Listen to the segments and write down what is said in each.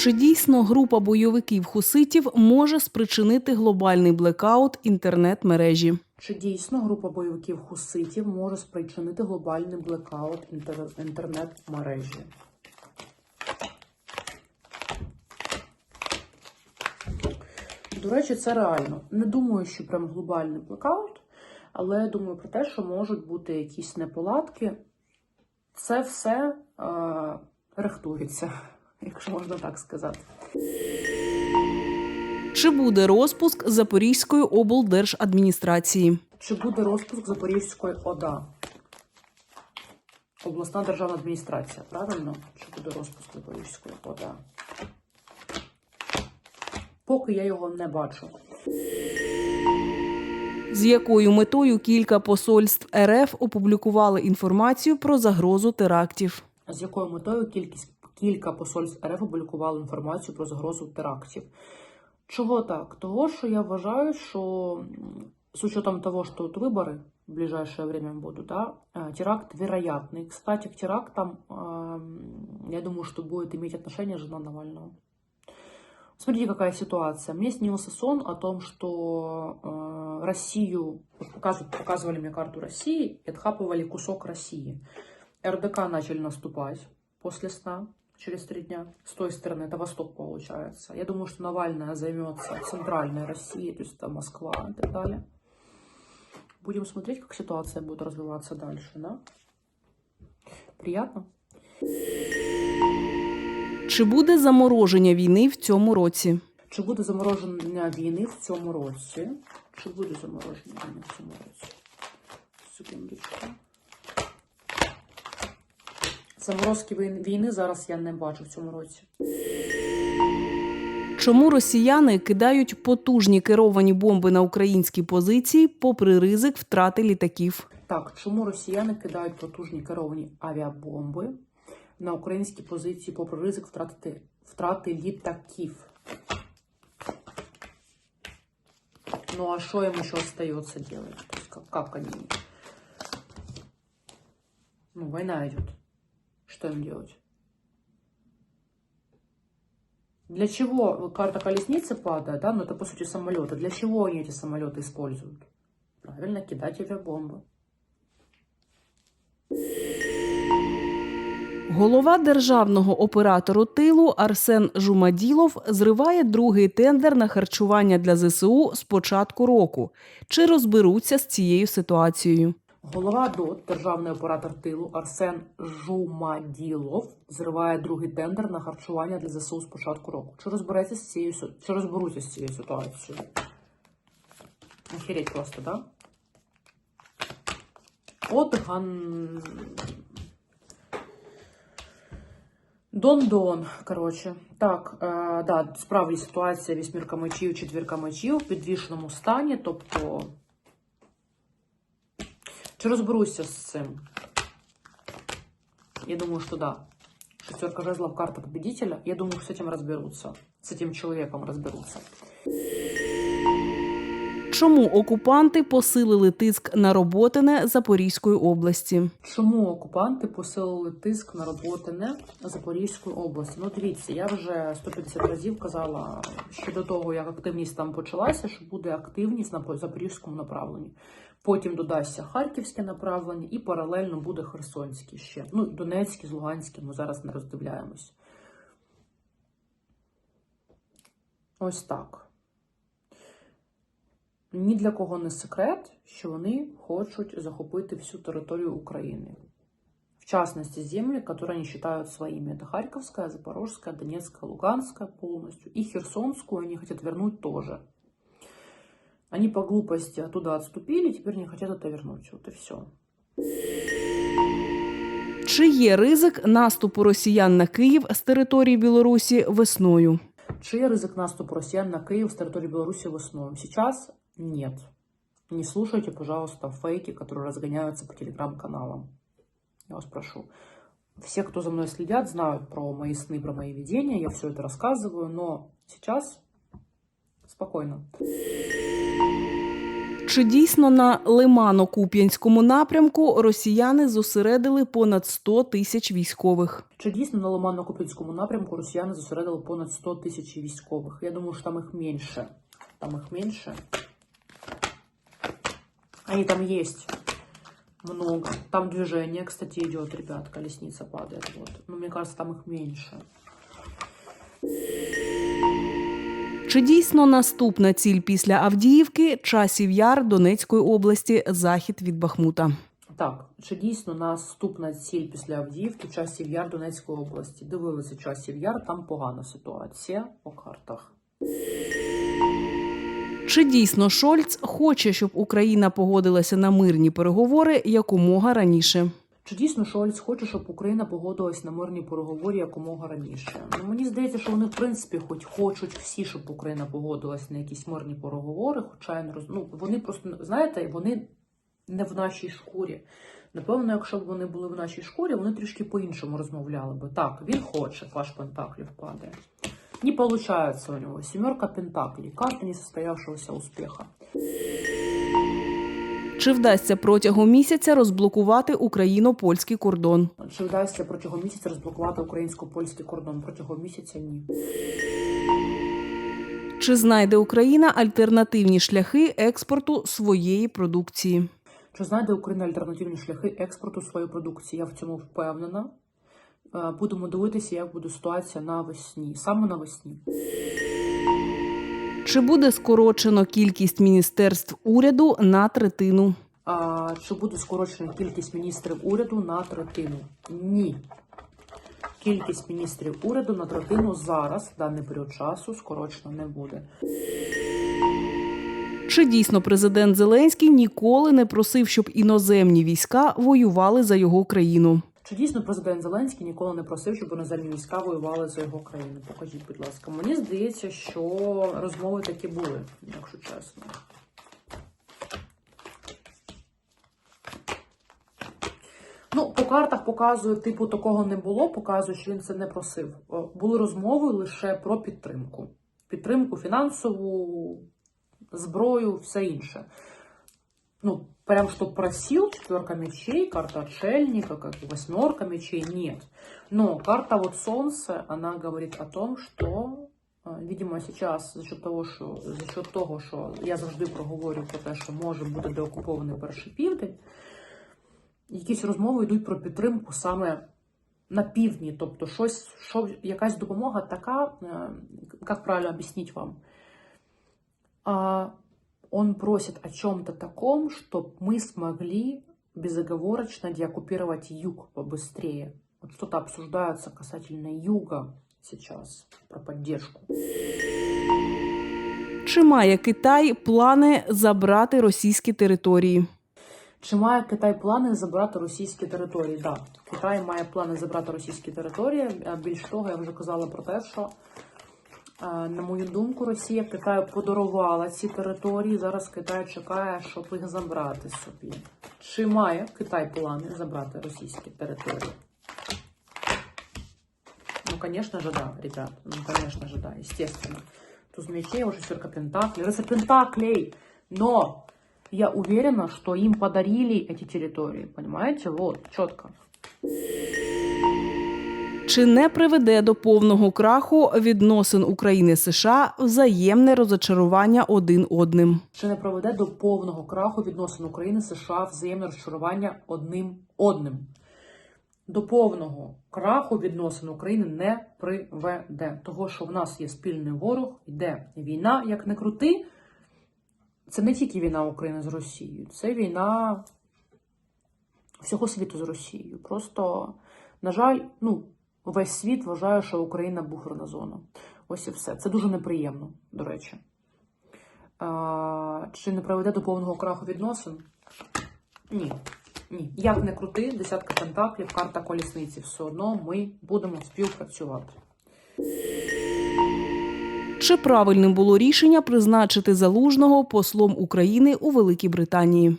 Чи дійсно група бойовиків хуситів може спричинити глобальний блекаут інтернет-мережі? Чи дійсно група бойовиків хуситів може спричинити глобальний блекаут інтернет-мережі? До речі, це реально. Не думаю, що прям глобальний блекаут, але думаю про те, що можуть бути якісь неполадки. Це все е, рихтується, якщо можна так сказати. Чи буде розпуск Запорізької облдержадміністрації? Чи буде розпуск Запорізької ОДА? Обласна державна адміністрація, правильно? Чи буде розпуск Запорізької ОДА? Поки я його не бачу. З якою метою кілька посольств РФ опублікували інформацію про загрозу терактів? З якою метою кількість кілька посольств РФ опублікували інформацію про загрозу терактів? Чого так? Того, що я вважаю, що м, с учетом того, что вот выборы в ближайшее время будут, да, э, теракт вероятный. Кстати, к терактам, эм, я думаю, что будет иметь отношение жена Навального. Смотрите, какая ситуация. Мне снился сон о том, что э, Россию, вот показывают, показывали мне карту России и отхапывали кусок России. РДК начали наступать после сна, через три дня. С той стороны, это Восток получается. Я думаю, что Навальная займется центральной Россией, то есть это Москва и так далее. Будем смотреть, как ситуация будет развиваться дальше, да? Приятно? Чи буде замороження війни в цьому році? Чи буде замороження війни в цьому році? Чи буде замороження війни в цьому році? Секундочку. Заморозки війни зараз я не бачу в цьому році. Чому росіяни кидають потужні керовані бомби на українські позиції, попри ризик втрати літаків? Так, чому росіяни кидають потужні керовані авіабомби на українські позиції попри ризик втратити втрати літаків? Ну а що їм ще остается делать? То как, как они? Ну, война идет Что им делать? Для чего карта колесницы падает, да? Ну это по сути самолеты. Для чего они эти самолеты используют? Правильно, кидать авиабомбы. Голова державного оператору тилу Арсен Жумаділов зриває другий тендер на харчування для ЗСУ з початку року. Чи розберуться з цією ситуацією? Голова ДОТ, державний оператор тилу Арсен Жумаділов зриває другий тендер на харчування для ЗСУ з початку року. Чи розбереться з цією чи розберуться з цією ситуацією? Охереть просто, да? От ган... Дон-дон, коротше. Так, е, да, справді ситуація вісьмірка мечів, четвірка мечів в підвішеному стані, тобто чи розберуся з цим? Я думаю, что да. Шестерка жезлов, карта победителя. Я думаю, что с этим разберутся. С этим человеком разберутся. Чому окупанти посилили тиск на роботине Запорізької області? Чому окупанти посилили тиск на роботине Запорізької області? Ну, дивіться, я вже 150 разів казала ще до того, як активність там почалася, що буде активність на запорізькому направленні. Потім додасться харківське направлення і паралельно буде Херсонське ще. Ну, Донецьке з Луганським ми зараз не роздивляємось. Ось так. Ні для кого не секрет, що вони хочуть захопити всю територію України. В частности, земли, которые они считают своими. Это Харьковская, Запорожская, Донецкая, Луганская полностью. И Херсонскую они хотят вернуть тоже. Они по глупости оттуда отступили, теперь не хотят это вернуть. Вот и все. Чи є ризик наступу росіян на Київ з території Білорусі весною? Чи є ризик наступу россиян на Киев с территории Беларуси весной? Сейчас нет. Не слушайте, пожалуйста, фейки, которые разгоняются по телеграм-каналам. Я вас прошу. Все, кто за мной следят, знают про мои сны, про мои видения. Я все это рассказываю, но сейчас спокойно. Чи дійсно на Лимано-Куп'янському напрямку росіяни зосередили понад 100 тисяч військових? Чи дійсно на Лиманно-Купінському напрямку росіяни зосередили понад 100 тисяч військових? Я думаю, що там їх менше. Там їх менше. Они там есть. Много. Там движение, кстати, идет, ребят. Колесница падает. Вот. Но мне кажется, там их меньше. Чи дійсно наступна ціль після Авдіївки часів яр Донецької області, захід від Бахмута? Так, чи дійсно наступна ціль після Авдіївки часів яр Донецької області? Дивилися часів яр, там погана ситуація по картах. Чи дійсно Шольц хоче, щоб Україна погодилася на мирні переговори якомога раніше? Чи дійсно Шольц хоче, щоб Україна погодилась на мирні переговори якомога раніше? Ну мені здається, що вони в принципі хоч хочуть всі, щоб Україна погодилась на якісь мирні переговори, хоча я ну, вони просто знаєте, вони не в нашій шкурі. Напевно, якщо б вони були в нашій шкурі, вони трішки по-іншому розмовляли би. Так, він хоче, паш Пентаклів падає. Не получается у него. Семерка Пентаклей. Карта несостоявшегося успеха. Чи вдасться протягом місяця розблокувати україно-польський кордон? Чи вдасться протягом місяця розблокувати українсько-польський кордон? Протягом місяця ні. Чи знайде Україна альтернативні шляхи експорту своєї продукції? Чи знайде Україна альтернативні шляхи експорту своєї продукції? Я в цьому впевнена. Е, Будемо дивитися, як буде ситуація навесні, саме навесні. Чи буде скорочено кількість міністерств уряду на третину? А, чи буде скорочена кількість міністрів уряду на третину? Ні. Кількість міністрів уряду на третину зараз, в даний період часу, скорочена не буде. Чи дійсно президент Зеленський ніколи не просив, щоб іноземні війська воювали за його країну? Чи дійсно президент Зеленський ніколи не просив, щоб іноземні війська воювали за його країну? Покажіть, будь ласка. Мені здається, що розмови такі були, якщо чесно. Ну, по картах показує, типу, такого не було, показує, що він це не просив. Були розмови лише про підтримку. Підтримку фінансову, зброю, все інше. Ну, прям что просил, четверка мечей, карта отшельника, как и восьмерка мечей, нет. Но карта вот солнце, она говорит о том, что, а, видимо, сейчас за счет того, що за счет того, що я завжди проговорю про те, що може бути деокупований перший південь, якісь розмови йдуть про підтримку саме на півдні, тобто щось, що, якась допомога така, е, як правильно об'яснити вам, он просит о чем-то таком, чтобы мы смогли безоговорочно деоккупировать юг побыстрее. Вот что-то обсуждается касательно юга сейчас, про поддержку. Чи має Китай плани забрати російські території? Чи має Китай плани забрати російські території? Так, да. Китай має плани забрати російські території. А Більш того, я вже казала про те, що, е, на мою думку, Росія Китаю подарувала ці території. Зараз Китай чекає, щоб їх забрати собі. Чи має Китай плани забрати російські території? Ну, конечно же, да, ребят. Ну, конечно же, да, естественно. Туз мечей, уже шестерка пентаклей. Рыцарь пентаклей! Но я уверена, что им подарили эти территории. Понимаете? Вот, четко. Чи не приведе до повного краху відносин України США взаємне розочарування один одним? Чи не проведе до повного краху відносин України США взаємне розчарування одним одним? До повного краху відносин України не приведе. Того, що в нас є спільний ворог, йде війна, як не крути. Це не тільки війна України з Росією, це війна всього світу з Росією. Просто, на жаль, ну, весь світ вважає, що Україна буферна зона. Ось і все. Це дуже неприємно, до речі. А, чи не приведе до повного краху відносин? Ні. Ні. Як не крути, десятка пентаклів, карта колісниці. Все одно ми будемо співпрацювати. Чи правильним було рішення призначити залужного послом України у Великій Британії?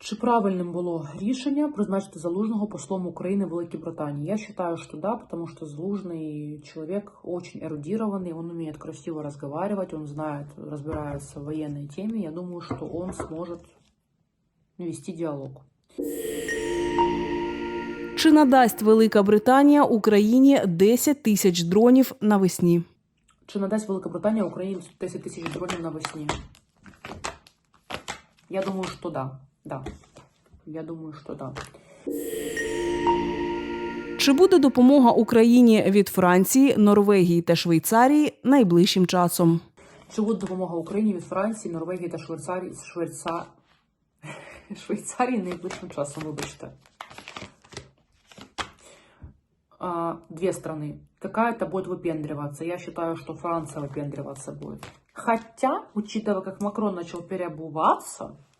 Чи правильним було рішення призначити Залужного послом України в Великой Британии? Я считаю, что да, потому что Залужный человек очень эрудированный, он умеет красиво разговаривать, он знает, разбирается в военной теме. Я думаю, что он сможет вести диалог. Чи надасть Велика Британія Україні 10 тисяч дронів навесні? Чи надасть Велика Британія Україні 10 тисяч дронів навесні? Я думаю, що да. Да. Я думаю, що да. Чи буде допомога Україні від Франції, Норвегії та Швейцарії найближчим часом? Чи буде допомога Україні від Франції, Норвегії та Швейцарії, Швейца... Швейцарії найближчим часом, вибачте. А, две страны. Какая-то будет выпендриваться. Я считаю, что Франция выпендриваться будет. Хотя, учитывая, как Макрон начал переобуваться,